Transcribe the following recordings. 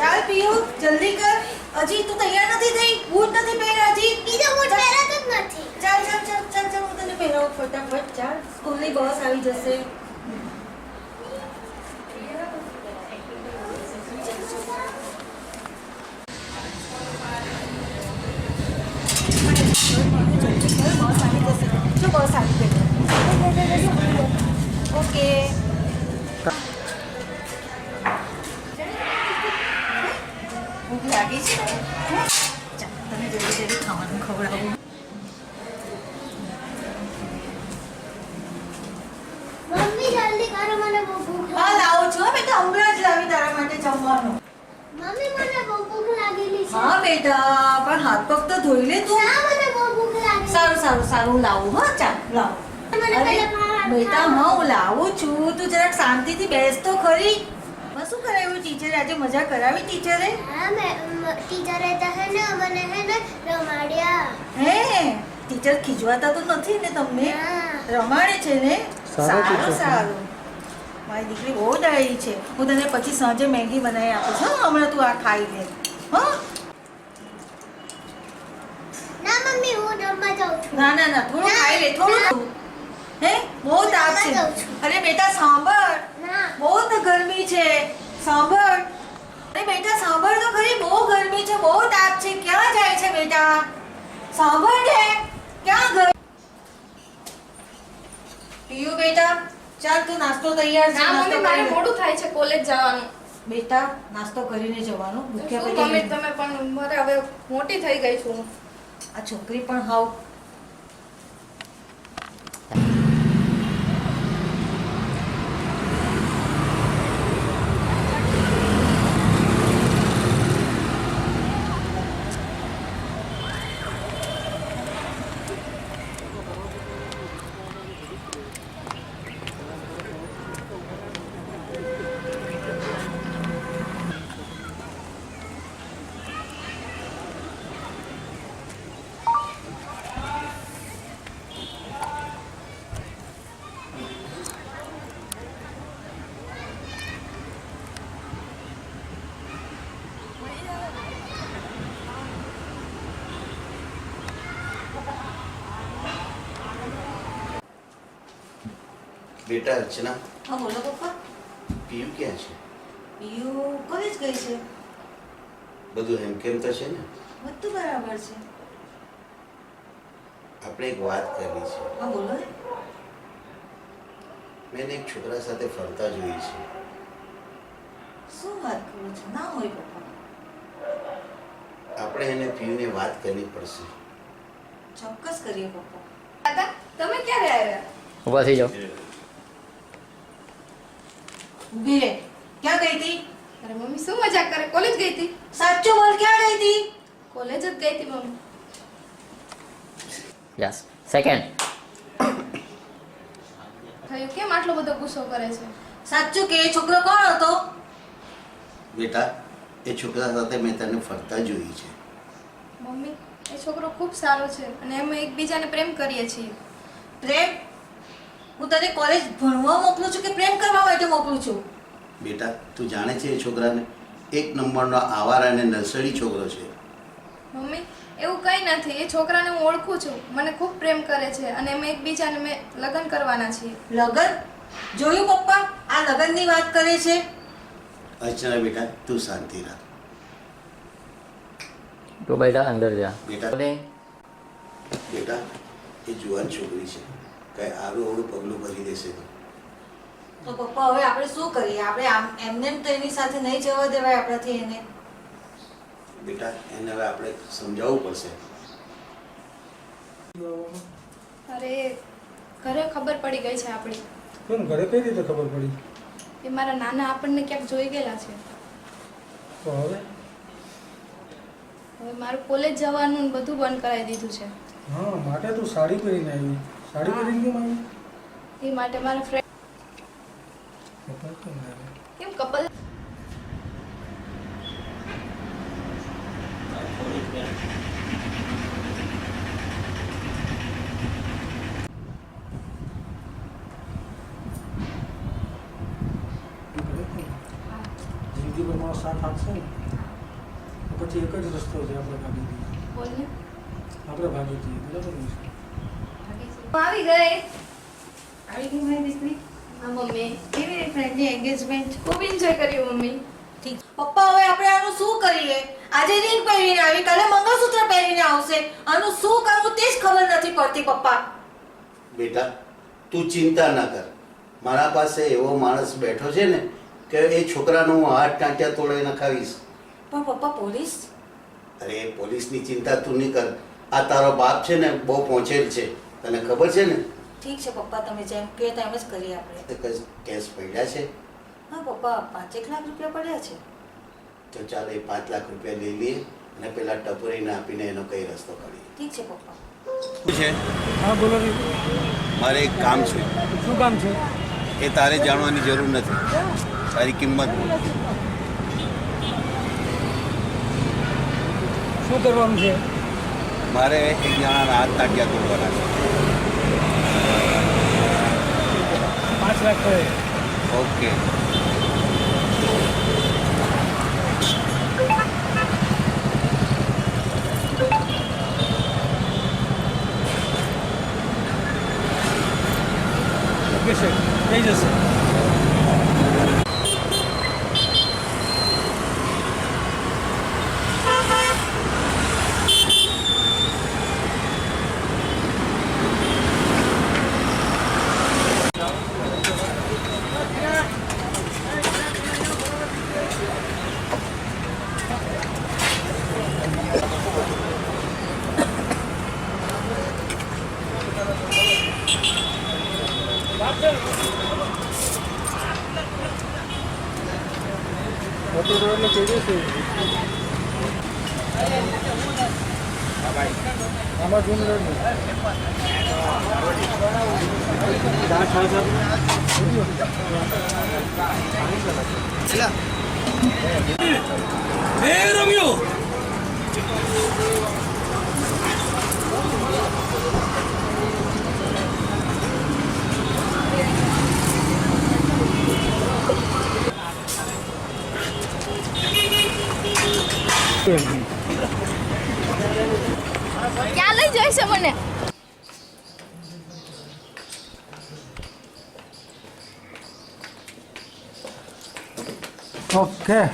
ચાલ પિયુ જલ્દી કર હજી તું તૈયાર નથી થઈ બૂટ નથી પહેર્યા હજી બીજો બૂટ પહેરાતો જ નથી. ચાલ ચાલ ચાલ ચાલ ચાલ હું તને પહેરાવું ફટાફટ. ચાલ. સ્કૂલની બસ આવી જશે. જો બસ આવી ગઈ. ઓકે ભૂખ લાગી છે. તમે જલ્દી જલ્દી ખાવાનું ખવડાવું મમ્મી જલ્દી કરો મને બહુ ભૂખ હા લાગી લાવો બેટા હમણાં જ લાવી તારા માટે જમવાનું. મમ્મી મને બહુ ભૂખ લાગેલી છે. હા બેટા પણ હાથ પગ તો ધોઈ લે તું. ના મને બહુ ભૂખ લાગી સારું સારું સારું લાવું હા ચાલ લાવ. મને પહેલા બેટા હું લાવું છું તું જરાક શાંતિથી બેસ તો ખરી. શું કરાવ્યું ટીચરે આજે મજા કરાવી ટીચરે હા મે ટીચરે તો હે ને મને હે ને રમાડ્યા. હે? ટીચર ખીજવાતા તો નથી ને તમને? રમાડે છે ને? સારું સારું મારી દીકરી બહુ ડાયરી છે. હું તને પછી સાંજે મેગી બનાવી આપું છું હા, હમણાં તું આ ખાઈ લે. હા? ના મમ્મી હું રમવા જાઉં છું. ના ના ના થોડું ખાઈ લે થોડું. હે? બહુ તાપ છે. અરે બેટા સાંભળ. બહુ તો ગરમી છે. સાંભળ. અરે બેટા સાંભળ તો ખરી બહુ ગરમી છે બહુ તાપ છે. ક્યાં જાય છે બેટા? સાંભળ ને. ક્યાં ગઈ પીયુ બેટા. ચાલ તું નાસ્તો તૈયાર છે ના મમ્મી મારે મોડું થાય છે કોલેજ જવાનું. બેટા નાસ્તો કરીને જવાનું. ભૂખ્યા પછી તમે તમે પણ મારે હવે મોટી થઈ ગઈ છું આ છોકરી પણ હાવ બેટા અર્ચના હા બોલો પપ્પા. પીયુ ક્યાં છે? પીયુ કોલેજ ગઈ છે. બધું હેમ કેમ તો છે ને? બધું બરાબર છે. આપણે એક વાત કરવી છે. હા બોલો. મેં એક છોકરા સાથે ફરતા જોઈ છે. શું વાત કરો છો? ના હોય પપ્પા. આપણે એને પીયુને વાત કરવી પડશે. ચોક્કસ કરીએ પપ્પા. દાદા તમે ક્યારે આવ્યા? ઊભા થઈ જાઓ ઊભી રે ક્યાં ગઈ હતી? અરે મમ્મી શું મજાક કરે? કોલેજ ગઈ હતી? સાચું બોલ ક્યાં ગઈ હતી? કોલેજ જ ગઈ હતી મમ્મી. Yes second. થયું? કેમ આટલો બધો ગુસ્સો કરે છે? સાચું કે એ છોકરો કોણ હતો? બેટા એ છોકરા સાથે મેં તને ફરતા જોઈ છે. મમ્મી એ છોકરો ખૂબ સારો છે અને અમે એકબીજાને પ્રેમ કરીએ છીએ. પ્રેમ? હું તને કોલેજ ભણવા મોકલું છું કે પ્રેમ કરવા માટે મોકલું છું? બેટા તું જાણે છે એ છોકરાને? એક નંબરનો આવારા અને નર્સરી છોકરો છે. મમ્મી એવું કંઈ નથી. એ છોકરાને હું ઓળખું છું. મને ખૂબ પ્રેમ કરે છે અને અમે એકબીજાને મેં લગ્ન કરવાના છીએ. લગન? જોયું પપ્પા આ લગનની વાત કરે છે? અર્ચના બેટા તું શાંતિ રાખ. તો બેટા અંદર જા. બેટા બેટા એ જુવાન છોકરી છે. કઈ આવડું અવળું પગલું ભરી દેશે તો. પપ્પા હવે આપણે શું કરીએ? આપણે આમ એમને તો એની સાથે નહીં જવા દેવાય આપણાથી એને. બેટા એને હવે આપણે સમજાવવું પડશે. અરે ઘરે ખબર પડી ગઈ છે આપણી. કેમ ઘરે કઈ રીતે ખબર પડી? એ મારા નાના આપણને ક્યાંક જોઈ ગયેલા છે. તો હવે? હવે મારું કોલેજ જવાનું ને બધું બંધ કરાવી દીધું છે. હા માટે તું સાડી પહેરીને આવી. સાડી. પહેરીને કેમ આવી? એ માટે મારા ફ્રેન્ડ કેમ કપલ પરિવાર સાથ આપશે ને? પછી એક જ રસ્તો છે આપણે ભાગી જઈએ. આપણે ભાગી જઈએ બરાબર ને? આવી ગઈ. આવી ગઈ મારી દીકરી? હા મમ્મી. કેવી રીતે ફ્રેન્ડની એન્ગેજમેન્ટ ખૂબ એન્જોય કર્યું મમ્મી. ઠીક. પપ્પા હવે આપણે આનું શું કરીએ? આજે રિંગ પહેરીને આવી કાલે મંગળસૂત્ર પહેરીને આવશે. આનું શું કરવું તે જ ખબર નથી પડતી પપ્પા. બેટા તું ચિંતા ના કર. મારા પાસે એવો માણસ બેઠો છે ને કે એ છોકરાનો હું હાથ ટાંક્યા તોડાઈ નખાવીશ. પણ પપ્પા પોલીસ? અરે પોલીસની ચિંતા તું નહીં કર. આ તારો બાપ છે ને બહુ પહોંચેલ છે. તને ખબર છે ને? ઠીક છે પપ્પા તમે જેમ કહે તેમ જ કરીએ આપણે. કેસ પડ્યા છે? હા પપ્પા પાંચેક લાખ રૂપિયા પડ્યા છે. તો ચાલો એ પાંચ લાખ રૂપિયા લઈ લઈએ અને પેલા ટપોરીને આપીને એનો કઈ રસ્તો કાઢીએ. ઠીક છે પપ્પા. શું છે? હા બોલો મારે એક કામ છે. શું કામ છે? એ તારે જાણવાની જરૂર નથી. તારી કિંમત બોલ. શું કરવાનું છે? મારે એક જણાના હાથ તાટ્યા તોડવાના છે. પાંચ લાખ કહે ઓકે ઓકે છે થઈ જશે દેશે આમાં જૂન રેડ ક્યાં ઓકે.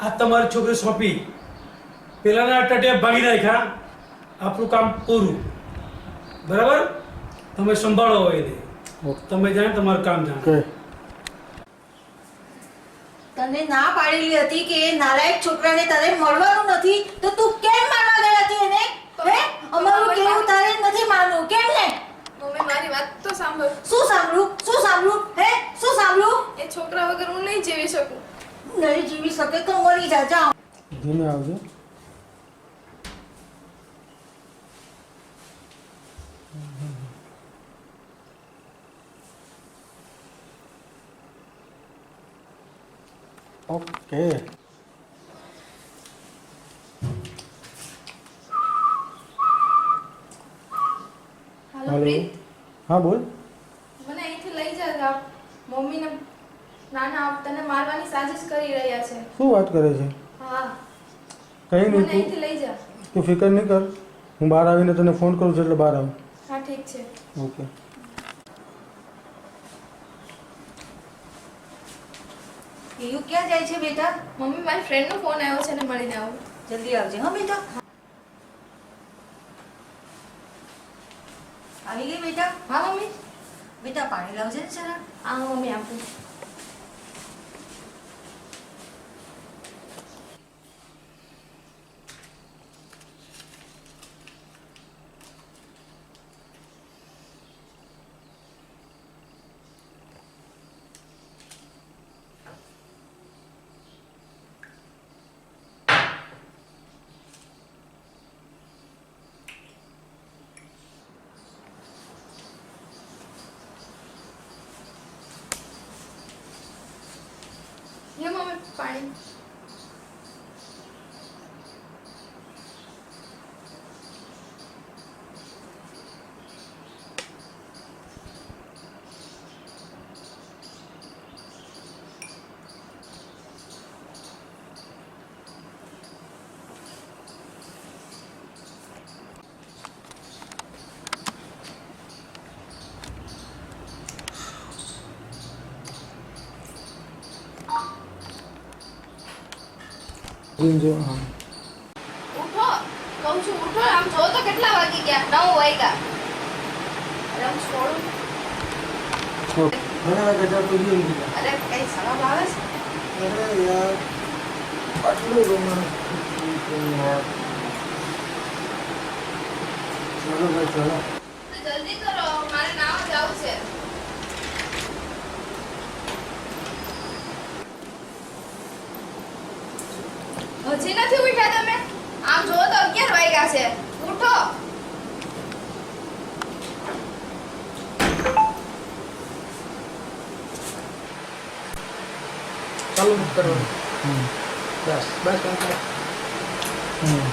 આ તમારી છોકરી સોંપી. પેલાના ટટે ભાગી નાખ્યા. આપણું કામ પૂરું. બરાબર? તમે સંભાળો હોય એને. તમે જાણે તમારું કામ જાણો. તને ના પાડેલી હતી કે નાલાયક છોકરાને તારે મળવાનું નથી તો તું કેમ મારવા ગઈ હતી એને? હે અમારું કેવું તારે નથી માનવું. કેમ ને મમ્મી મારી વાત તો સાંભળ. શું સાંભળું? શું સાંભળું? હે? શું સાંભળું? એ છોકરા વગર હું નહીં જીવી શકું. નહીં જીવી શકે તો મરી જા જા. ધીમે આવજો. ઓકે. હાલો હા બોલ. મને અહીંથી લઈ જા જા. મમ્મીને નાના આપ તને મારવાની સાજિશ કરી રહ્યા છે. શું વાત કરે છે? હા. કઈ નહીં મને અહીંથી લઈ જા. તું ફિકર નહીં કર. હું બહાર આવીને તને ફોન કરું છું એટલે બહાર આવું. હા ઠીક છે. ઓકે. યુ ક્યાં જાય છે બેટા? મમ્મી મારી ફ્રેન્ડનો ફોન આવ્યો છે ને મળીને આવું. જલ્દી આવજે હા બેટા? આવી ગઈ બેટા હા મમ્મી. બેટા પાણી લાવજે ને જરા. આ મમ્મી આપું. લે જીમ જો હા. ઉઠો. કહું છું ઉઠો. આમ જો તો કેટલા વાગી ગયા? નવ વાગ્યા. રમ છોડું. છોડું. ઘણા વાગે તો જીમ ગયા અરે કઈ સવાબ આવે છે? અરે યાર આટલું રોમાન્સ ચલો ભાઈ ચલો તો જલ્દી કરો મારે નાવા જવું છે હજી નથી ઉઠ્યા તમે? આમ જો તો અગિયાર વાગ્યા છે. ઉઠો. ચાલુ કરો. બસ બસ બસ. હમ.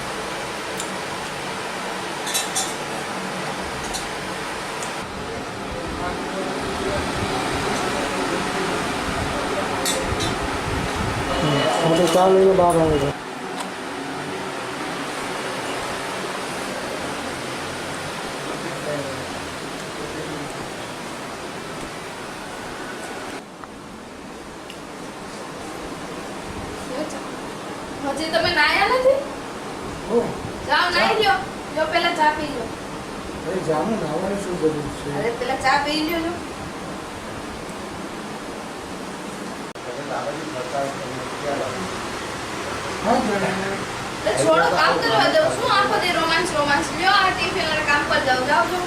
ચાલ બહાર આવે છે. હજી તમે નાયા નથી? ઓ જાઓ નાઈ લ્યો. જો પહેલા ચા પી લો અરે જામું નાવાની શું જરૂર છે? અરે પહેલા ચા પી લ્યો જો. છોડો કામ કરવા દઉં શું આખો દે રોમાંસ રોમાન્સ લ્યો આ ટીમ કામ પર જાઓ. જાઓ જો.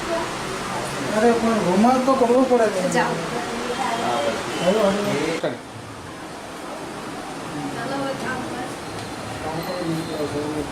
અરે પણ રોમાન્સ તો કરવો પડે ને જાઓ હાલો, હાલો. ચાલો હવે કામ પર કામ કરી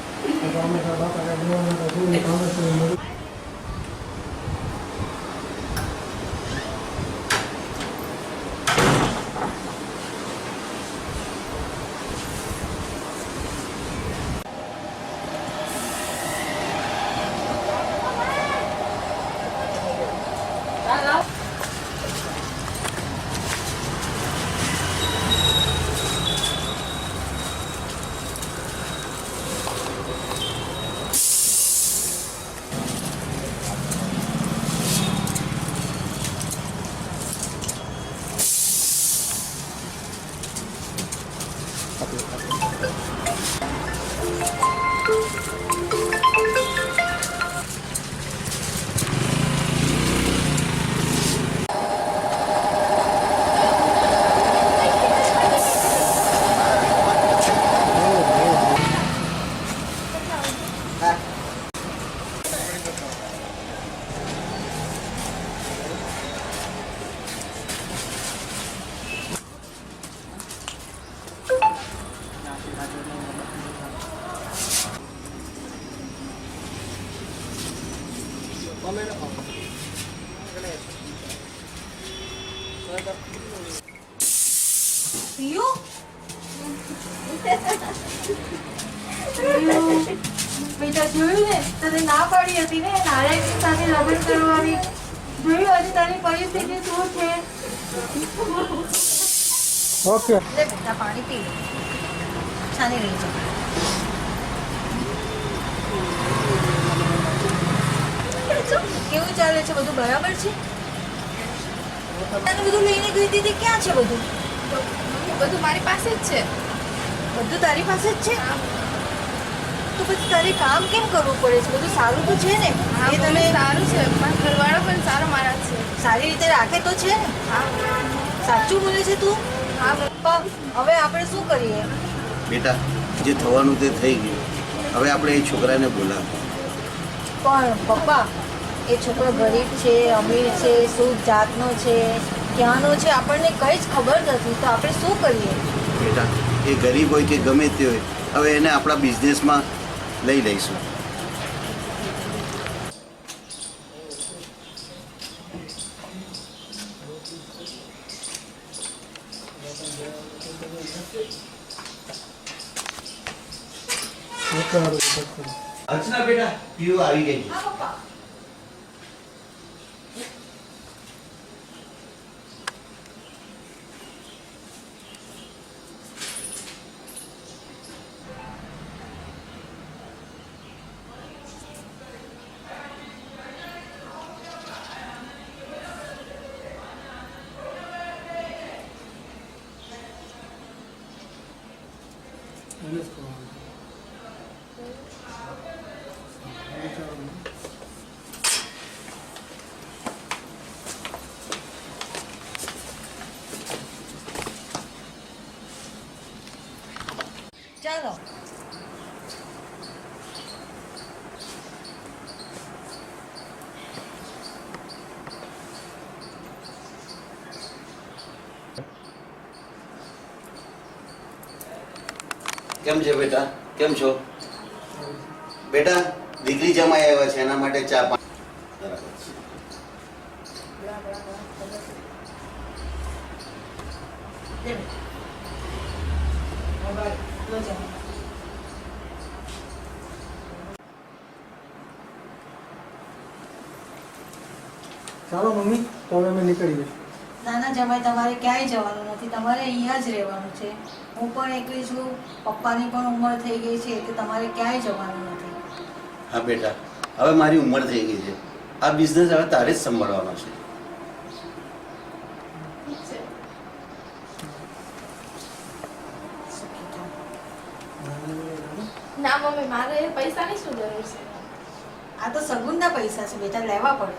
બેટા જોયું ને? તને ના પાડી હતી ને? નારાયણની સાથે લગ્ન કરવાની. જોયું આજે તારી પરિસ્થિતિ શું છે? ઓકે. લે બેટા પાણી પી. છાની રહી જા. કેવું ચાલે છે? બધું બરાબર છે? તને બધું લઈને ગઈ દીધી ક્યાં છે બધું? બધું મારી પાસે જ છે. બધું તારી પાસે જ છે? તો પછી તારે કામ કેમ કરવું પડે છે? બધું સારું તો છે ને? એ તમે તને સારું છે મારો ઘરવાળો પણ સારો મારા છે. સારી રીતે રાખે તો છે ને? હા. સાચું બોલે છે તું? હા પપ્પા હવે આપણે શું કરીએ? બેટા જે થવાનું તે થઈ ગયું. હવે આપણે એ છોકરાને બોલાવ પણ પપ્પા એ છોકરો ગરીબ છે અમીર છે શું જાતનો છે ક્યાંનો છે આપણને કંઈ જ ખબર નથી. તો આપણે શું કરીએ? બેટા એ ગરીબ હોય કે ગમે તે હોય હવે એને આપણા બિઝનેસમાં લઈ લઈશું. અર્ચના બેટા પીવું આવી ગઈ. Let's go. કેમ છે બેટા? કેમ છો? બેટા દીકરી જમાઈ આવ્યા છે એના માટે ચા પાણી બરાબર છે. લે બેટા. મોબાઈલ લો જમો. ચાલો મમ્મી તો હવે અમે નીકળી જઈએ નાના જમાઈ તમારે ક્યાંય જવાનું નથી. તમારે અહીંયા જ રહેવાનું છે. હું પણ એકલી છું. પપ્પાની પણ ઉંમર થઈ ગઈ છે એટલે તમારે ક્યાંય જવાનું નથી. હા બેટા. હવે મારી ઉંમર થઈ ગઈ છે. આ બિઝનેસ હવે તારે જ સંભાળવાનો છે. ઠીક છે. ના મમ્મી મારે પૈસાની શું જરૂર છે? આ તો સગુનના પૈસા છે બેટા. લેવા પડે.